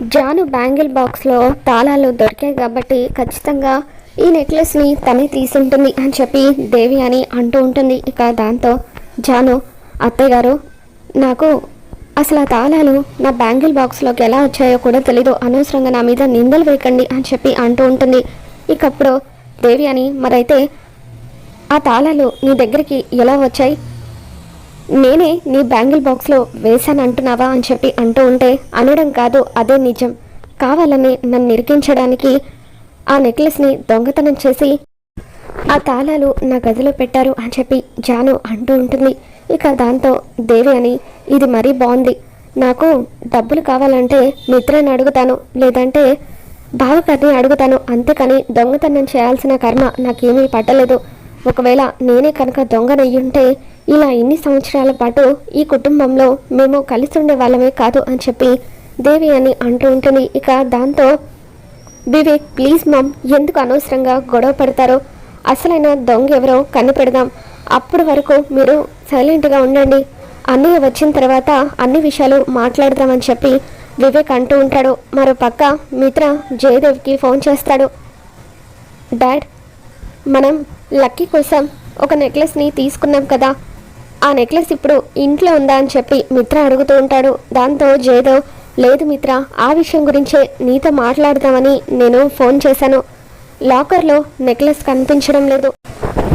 Janu bangle బాక్స్లో తాళాలు దొరికాయి కాబట్టి ఖచ్చితంగా ఈ నెక్లెస్ని తనే తీసుంటుంది అని చెప్పి దేవి అని అంటూ ఉంటుంది. ఇక దాంతో జాను అత్తయ్య గారు నాకు అసలు ఆ తాళాలు నా బ్యాంగిల్ బాక్స్లోకి ఎలా వచ్చాయో కూడా తెలీదు. అనవసరంగా నా మీద నిందలు వేయకండి అని చెప్పి అంటూ ఉంటుంది. ఇకప్పుడు దేవి అని మరైతే ఆ తాళాలు నీ దగ్గరికి ఎలా వచ్చాయి? నేనే నీ బ్యాంగిల్ బాక్స్లో వేశానంటున్నావా అని చెప్పి అంటూ ఉంటే అనడం కాదు అదే నిజం. కావాలని నన్ను నిరికించడానికి ఆ నెక్లెస్ని దొంగతనం చేసి ఆ తాళాలు నా గదిలో పెట్టారు అని చెప్పి జాను అంటూ ఉంటుంది. ఇక దాంతో దేవి అని ఇది మరీ బాగుంది. నాకు డబ్బులు కావాలంటే మిత్రని అడుగుతాను లేదంటే బావకర్ని అడుగుతాను. అంతేకాని దొంగతనం చేయాల్సిన కర్మ నాకేమీ పట్టలేదు. ఒకవేళ నేనే కనుక దొంగనయ్యుంటే ఇలా ఇన్ని సంవత్సరాల పాటు ఈ కుటుంబంలో మేము కలిసి ఉండే వాళ్ళమే కాదు అని చెప్పి దేవి అని అంటూ ఉంటుంది ఇక దాంతో వివేక్ ప్లీజ్ మామ్ ఎందుకు అనవసరంగా గొడవ పడతారో? అసలైన దొంగ ఎవరో కనిపెడదాం. అప్పటి వరకు మీరు సైలెంట్గా ఉండండి. అన్నయ్య వచ్చిన తర్వాత అన్ని విషయాలు మాట్లాడదామని చెప్పి వివేక్ అంటూ ఉంటాడు. మరో పక్క మిత్ర జయదేవ్కి ఫోన్ చేస్తాడు. డాడ్ మనం లక్కీ కోసం ఒక నెక్లెస్ని తీసుకున్నాం కదా. ఆ నెక్లెస్ ఇప్పుడు ఇంట్లో ఉందా అని చెప్పి మిత్ర అడుగుతూ ఉంటాడు. దాంతో జేదో లేదు మిత్ర ఆ విషయం గురించే నీతో మాట్లాడదామని నేను ఫోన్ చేశాను. లాకర్లో నెక్లెస్ కనిపించడం లేదు.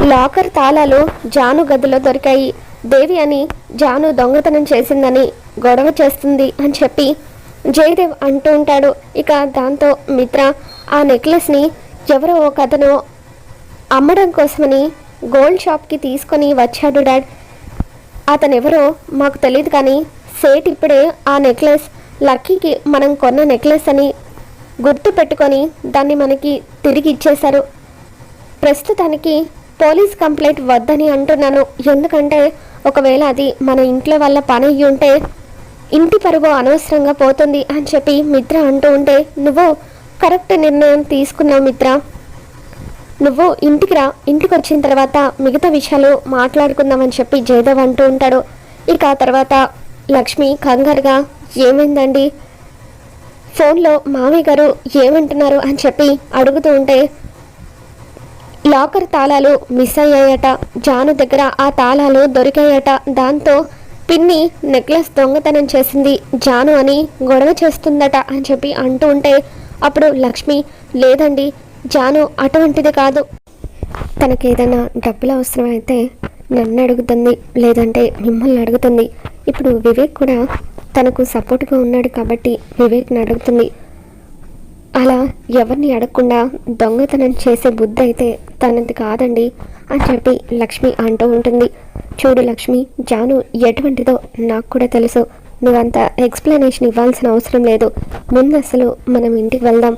లాకర్ తాళాలు జాను గదిలో దొరికాయి. దేవి అని జాను దొంగతనం చేసిందని గొడవ చేస్తుంది అని చెప్పి జయదేవ్ అంటూ ఉంటాడు. ఇక దాంతో మిత్ర ఆ నెక్లెస్ని ఎవరో ఒక అతను అమ్మడం కోసమని గోల్డ్ షాప్కి తీసుకొని వచ్చాడు డాడ్. అతను ఎవరో మాకు తెలియదు కానీ సేట్ ఇప్పుడే ఆ నెక్లెస్ లక్కీకి మనం కొన్న నెక్లెస్ అని గుర్తు పెట్టుకొని దాన్ని మనకి తిరిగి ఇచ్చేశారు. ప్రస్తుతానికి పోలీస్ కంప్లైంట్ వద్దని అంటున్నాను. ఎందుకంటే ఒకవేళ అది మన ఇంట్లో వల్ల పని అయ్యి ఉంటే ఇంటి పరువు అనవసరంగా పోతుంది అని చెప్పి మిత్ర అంటూ ఉంటే నువ్వు కరెక్ట్ నిర్ణయం తీసుకున్నావు మిత్ర. నువ్వు ఇంటికి రా. ఇంటికి వచ్చిన తర్వాత మిగతా విషయాలు మాట్లాడుకుందామని చెప్పి జయదేవ్ అంటూ ఉంటాడు. ఇక ఆ తర్వాత లక్ష్మి కంగారుగా ఏమైందండి? ఫోన్లో మామయ్య గారు ఏమంటున్నారు? అని చెప్పి అడుగుతూ ఉంటే లాకర్ తాళాలు మిస్ అయ్యాయట. జాను దగ్గర ఆ తాళాలు దొరికాయట. దాంతో పిన్ని నెక్లెస్ దొంగతనం చేసింది జాను అని గొడవ చేస్తుందట అని చెప్పి అంటూ ఉంటే అప్పుడు లక్ష్మి లేదండి. జాను అటువంటిది కాదు. తనకి ఏదైనా డబ్బులు అవసరమైతే నన్ను అడుగుతుంది లేదంటే మిమ్మల్ని అడుగుతుంది. ఇప్పుడు వివేక్ కూడా తనకు సపోర్ట్గా ఉన్నాడు కాబట్టి వివేక్ని అడుగుతుంది. అలా ఎవరిని అడగకుండా దొంగతనం చేసే బుద్ధి అయితే తనది కాదండి అని చెప్పి లక్ష్మి అంటూ ఉంటుంది. చూడు లక్ష్మి జాను ఎటువంటిదో నాకు కూడా తెలుసు. నువ్వంత ఎక్స్ప్లెనేషన్ ఇవ్వాల్సిన అవసరం లేదు. ముందు అసలు మనం ఇంటికి వెళ్దాం.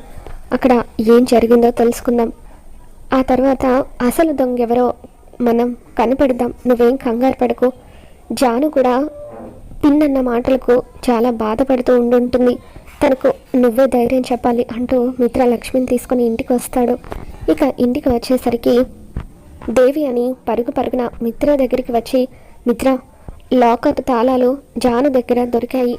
అక్కడ ఏం జరిగిందో తెలుసుకుందాం. ఆ తర్వాత అసలు దొంగ ఎవరో మనం కనిపెడదాం. నువ్వేం కంగారు పడకు. జాను కూడా పిన్నన్న మాటలకు చాలా బాధపడుతూ ఉండుంటుంది. తనకు నువ్వే ధైర్యం చెప్పాలి అంటూ మిత్ర లక్ష్మిని తీసుకుని ఇంటికి వస్తాడు. ఇక ఇంటికి వచ్చేసరికి దేవి అని పరుగు పరుగున మిత్ర దగ్గరికి వచ్చి మిత్ర లాకర్ తాళాలు జాను దగ్గర దొరికాయి.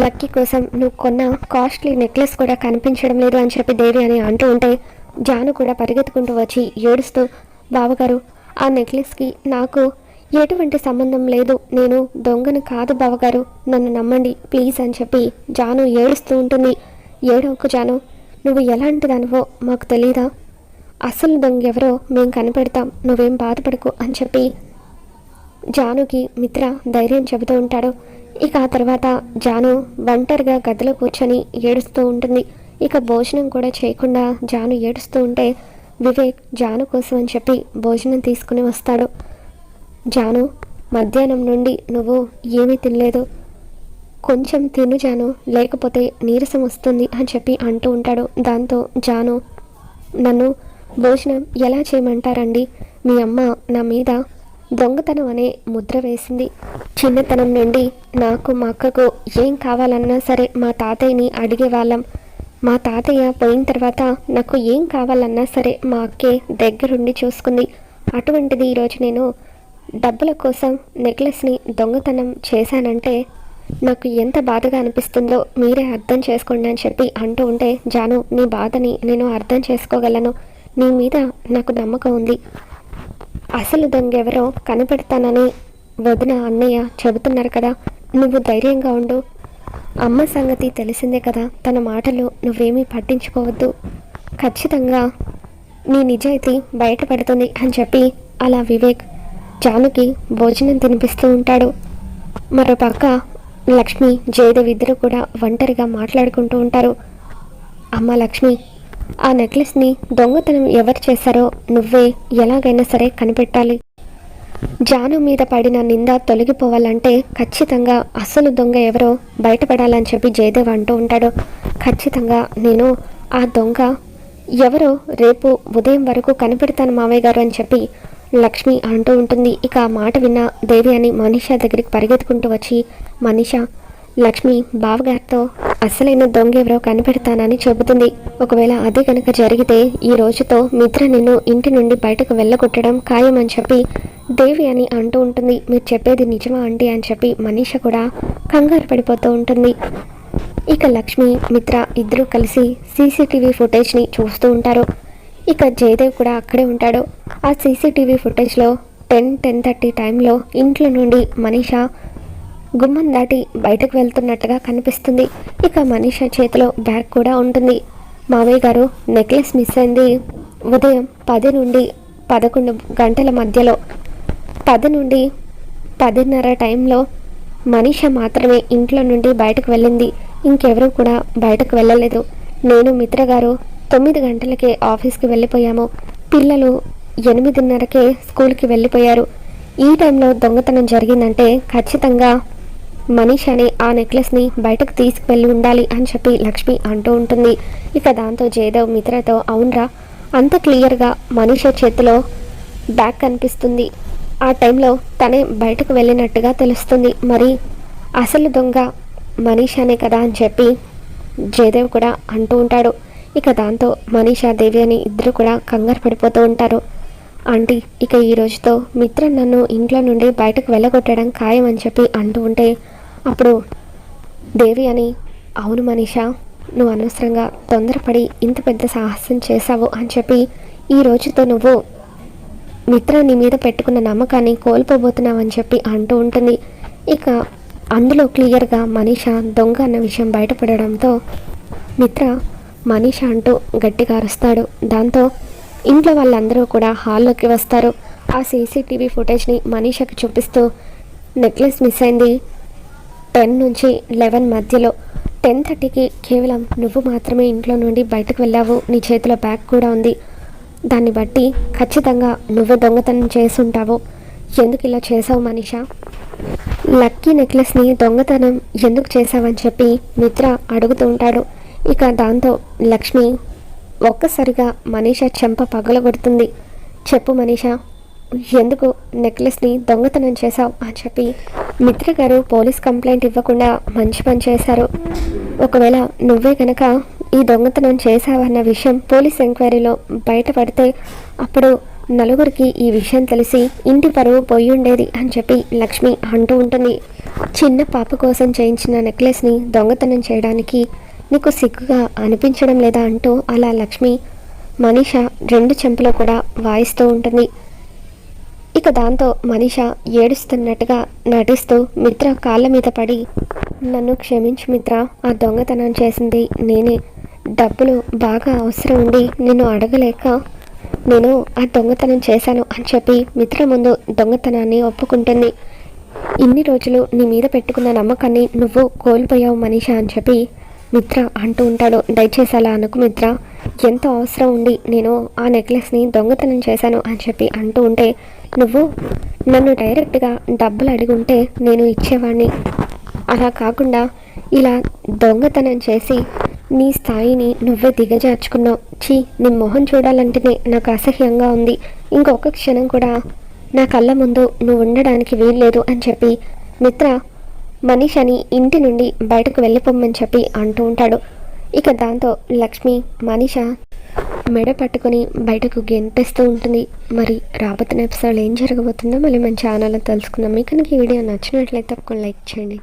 లక్కీ కోసం నువ్వు కొన్న కాస్ట్లీ నెక్లెస్ కూడా కనిపించడం లేదు అని చెప్పి దేవి అని అంటూ ఉంటే జాను కూడా పరిగెత్తుకుంటూ వచ్చి ఏడుస్తూ బావగారు ఆ నెక్లెస్కి నాకు ఎటువంటి సంబంధం లేదు. నేను దొంగను కాదు బావగారు. నన్ను నమ్మండి ప్లీజ్ అని చెప్పి జాను ఏడుస్తూ ఉంటుంది. ఏడవకు జాను నువ్వు ఎలాంటి దానివో మాకు తెలీదా? అసలు దొంగ ఎవరో మేము కనిపెడతాం. నువ్వేం బాధపడకు అని చెప్పి జానుకి మిత్ర ధైర్యం చెబుతూ ఉంటాడు. ఇక ఆ తర్వాత జాను ఒంటరిగా గదిలో కూర్చొని ఏడుస్తూ ఉంటుంది. ఇక భోజనం కూడా చేయకుండా జాను ఏడుస్తూ ఉంటే వివేక్ జాను కోసం అని చెప్పి భోజనం తీసుకుని వస్తాడు. జాను మధ్యాహ్నం నుండి నువ్వు ఏమీ తినలేదు. కొంచెం తిను జాను లేకపోతే నీరసం వస్తుంది అని చెప్పి అంటూ ఉంటాడు. దాంతో జాను నన్ను భోజనం ఎలా చేయమంటారండి? మీ అమ్మ నా మీద దొంగతనం అనే ముద్ర వేసింది. చిన్నతనం నుండి నాకు మా అక్కకు ఏం కావాలన్నా సరే మా తాతయ్యని అడిగేవాళ్ళం మా తాతయ్య పోయిన తర్వాత నాకు ఏం కావాలన్నా సరే మా అక్కే దగ్గరుండి చూసుకుంది. అటువంటిది ఈరోజు నేను డబ్బుల కోసం నెక్లెస్ని దొంగతనం చేశానంటే నాకు ఎంత బాధగా అనిపిస్తుందో మీరే అర్థం చేసుకోండి అని చెప్పి అంటూ ఉంటే జాను నీ బాధని నేను అర్థం చేసుకోగలను. నీ మీద నాకు నమ్మకం ఉంది. అసలు దొంగ ఎవరో కనిపెడతానని వదిన అన్నయ్య చెబుతున్నారు కదా. నువ్వు ధైర్యంగా ఉండు. అమ్మ సంగతి తెలిసిందే కదా. తన మాటలు నువ్వేమీ పట్టించుకోవద్దు. ఖచ్చితంగా నీ నిజాయితీ బయటపడుతుంది అని చెప్పి అలా వివేక్ జానుకి భోజనం తినిపిస్తూ ఉంటాడు. మరోపక్క లక్ష్మి జయదేవి ఇద్దరు కూడా ఒంటరిగా మాట్లాడుకుంటూ ఉంటారు. అమ్మ లక్ష్మి ఆ నెక్లెస్ని దొంగతనం ఎవరు చేశారో నువ్వే ఎలాగైనా సరే కనిపెట్టాలి. జాను మీద పడిన నింద తొలగిపోవాలంటే ఖచ్చితంగా అసలు దొంగ ఎవరో బయటపడాలని చెప్పి జయదేవ్ అంటూ ఉంటాడు. ఖచ్చితంగా నేను ఆ దొంగ ఎవరో రేపు ఉదయం వరకు కనిపెడతాను మావయ్య గారు అని చెప్పి లక్ష్మి అంటూ ఉంటుంది. ఇక ఆ మాట విన్న దేవి అని మనీషా దగ్గరికి పరిగెత్తుకుంటూ వచ్చి మనీషా లక్ష్మి బావగారితో అసలైన దొంగ ఎవరో కనిపెడతానని చెబుతుంది. ఒకవేళ అదే కనుక జరిగితే ఈ రోజుతో మిత్ర నిన్ను ఇంటి నుండి బయటకు వెళ్ళగొట్టడం ఖాయమని చెప్పి దేవి అని అంటూ ఉంటుంది. మీరు చెప్పేది నిజమా అండి అని చెప్పి మనీష కూడా కంగారు పడిపోతూ ఉంటుంది. ఇక లక్ష్మి మిత్ర ఇద్దరూ కలిసి సీసీటీవీ ఫుటేజ్ని చూస్తూ ఉంటారు. ఇక జయదేవ్ కూడా అక్కడే ఉంటాడు. ఆ సీసీటీవీ ఫుటేజ్లో టెన్ టెన్ థర్టీ టైంలో ఇంట్లో నుండి మనీషా గుమ్మం దాటి బయటకు వెళ్తున్నట్టుగా కనిపిస్తుంది. ఇక మనీషా చేతిలో బ్యాగ్ కూడా ఉంటుంది. మామయ్య గారు నెక్లెస్ మిస్ అయింది. ఉదయం పది నుండి పదకొండు గంటల మధ్యలో. పది నుండి పదిన్నర టైంలో మనీష మాత్రమే ఇంట్లో నుండి బయటకు వెళ్ళింది. ఇంకెవరూ కూడా బయటకు వెళ్ళలేదు. నేను మిత్ర గారు తొమ్మిది గంటలకే ఆఫీస్కి వెళ్ళిపోయాము. పిల్లలు ఎనిమిదిన్నరకే స్కూల్కి వెళ్ళిపోయారు. ఈ టైంలో దొంగతనం జరిగిందంటే ఖచ్చితంగా మనీష్ అనే ఆ నెక్లెస్ని బయటకు తీసుకువెళ్ళి ఉండాలి అని చెప్పి లక్ష్మి అంటూ ఉంటుంది. ఇక దాంతో జయదేవ్ మిత్రతో అవునరా అంత క్లియర్గా మనీష చేతిలో బ్యాగ్ కనిపిస్తుంది. ఆ టైంలో తనే బయటకు వెళ్ళినట్టుగా తెలుస్తుంది. మరి అసలు దొంగ మనీషానే కదా అని చెప్పి జయదేవ్ కూడా అంటూ ఉంటాడు. ఇక దాంతో మనీషా దేవి అని ఇద్దరు కూడా కంగారు పడిపోతూ ఉంటారు. ఆంటీ ఇక ఈ రోజుతో మిత్ర నన్ను ఇంట్లో నుండి బయటకు వెళ్ళగొట్టడం ఖాయం అని చెప్పి అంటూ ఉంటే అప్పుడు దేవి అని అవును మనీష నువ్వు అనవసరంగా తొందరపడి ఇంత పెద్ద సాహసం చేశావు అని చెప్పి ఈ రోజుతో నువ్వు మిత్ర నీ మీద పెట్టుకున్న నమ్మకాన్ని కోల్పోబోతున్నావని చెప్పి అంటూ ఉంటుంది. ఇక అందులో క్లియర్గా మనీష దొంగ అన్న విషయం బయటపడడంతో మిత్ర మనీష అంటూ గట్టిగా అరుస్తాడు. దాంతో ఇంట్లో వాళ్ళందరూ కూడా హాల్లోకి వస్తారు. ఆ సీసీటీవీ ఫుటేజ్ని మనీషకి చూపిస్తూ నెక్లెస్ మిస్ అయింది. టెన్ నుంచి లెవెన్ మధ్యలో. టెన్ థర్టీకి కేవలం నువ్వు మాత్రమే ఇంట్లో నుండి బయటకు వెళ్ళావు. నీ చేతిలో బ్యాగ్ కూడా ఉంది. దాన్ని బట్టి ఖచ్చితంగా నువ్వే దొంగతనం చేసుంటావు ఎందుకు ఇలా చేసావు మనీషా? లక్కీ నెక్లెస్ని దొంగతనం ఎందుకు చేసావని చెప్పి మిత్ర అడుగుతూ ఉంటాడు. ఇక దాంతో లక్ష్మి ఒక్కసారిగా మనీషా చెంప పగలగొడుతుంది. చెప్పు మనీషా ఎందుకు నెక్లెస్ని దొంగతనం చేశావు? అని చెప్పి మిత్ర గారు పోలీస్ కంప్లైంట్ ఇవ్వకుండా మంచి పని చేశారు. ఒకవేళ నువ్వే కనుక ఈ దొంగతనం చేశావన్న విషయం పోలీస్ ఎంక్వైరీలో బయటపడితే అప్పుడు నలుగురికి ఈ విషయం తెలిసి ఇంటి పరువు పోయి ఉండేది అని చెప్పి లక్ష్మి అంటూ ఉంటుంది. చిన్న పాప కోసం చేయించిన నెక్లెస్ని దొంగతనం చేయడానికి నీకు సిగ్గుగా అనిపించడం లేదా అంటూ అలా లక్ష్మి మనీష రెండు చెంపలో కూడా వాయిస్తూ ఉంటుంది. ఇక దాంతో మనీష ఏడుస్తున్నట్టుగా నటిస్తూ మిత్ర కాళ్ళ మీద పడి నన్ను క్షమించు మిత్ర ఆ దొంగతనం చేసింది నేనే. డబ్బులు బాగా అవసరం ఉండి నిన్ను అడగలేక నేను ఆ దొంగతనం చేశాను అని చెప్పి మిత్ర ముందు దొంగతనాన్ని ఒప్పుకుంటుంది. ఇన్ని రోజులు నీ మీద పెట్టుకున్న నమ్మకాన్ని నువ్వు కోల్పోయావు మనీష అని చెప్పి మిత్ర అంటూ ఉంటాడు. దయచేసి అలా అనుకు మిత్ర. ఎంతో అవసరం ఉండి నేను ఆ నెక్లెస్ని దొంగతనం చేశాను అని చెప్పి అంటూ ఉంటే నువ్వు నన్ను డైరెక్ట్గా డబ్బులు అడిగి ఉంటే నేను ఇచ్చేవాడిని అలా కాకుండా ఇలా దొంగతనం చేసి నీ స్థాయిని నువ్వే దిగజార్చుకున్నావు. చీ నీ మొహం చూడాలంటేనే నాకు అసహ్యంగా ఉంది. ఇంకొక క్షణం కూడా నా కళ్ళ ముందు నువ్వు ఉండడానికి వీల్లేదు అని చెప్పి మిత్ర మనీషని ఇంటి నుండి బయటకు వెళ్ళిపోమ్మని చెప్పి అంటూ ఉంటాడు. ఇక దాంతో లక్ష్మి మనీష మెడ పట్టుకొని బయటకు గెంతేస్తూ ఉంటుంది. మరి రాబోతున్న ఎపిసోడ్ ఏం జరగబోతుందో మళ్ళీ మన ఛానల్లో తెలుసుకుందాం. మీకు ఈ వీడియో నచ్చినట్లయితే ఒక లైక్ చేయండి.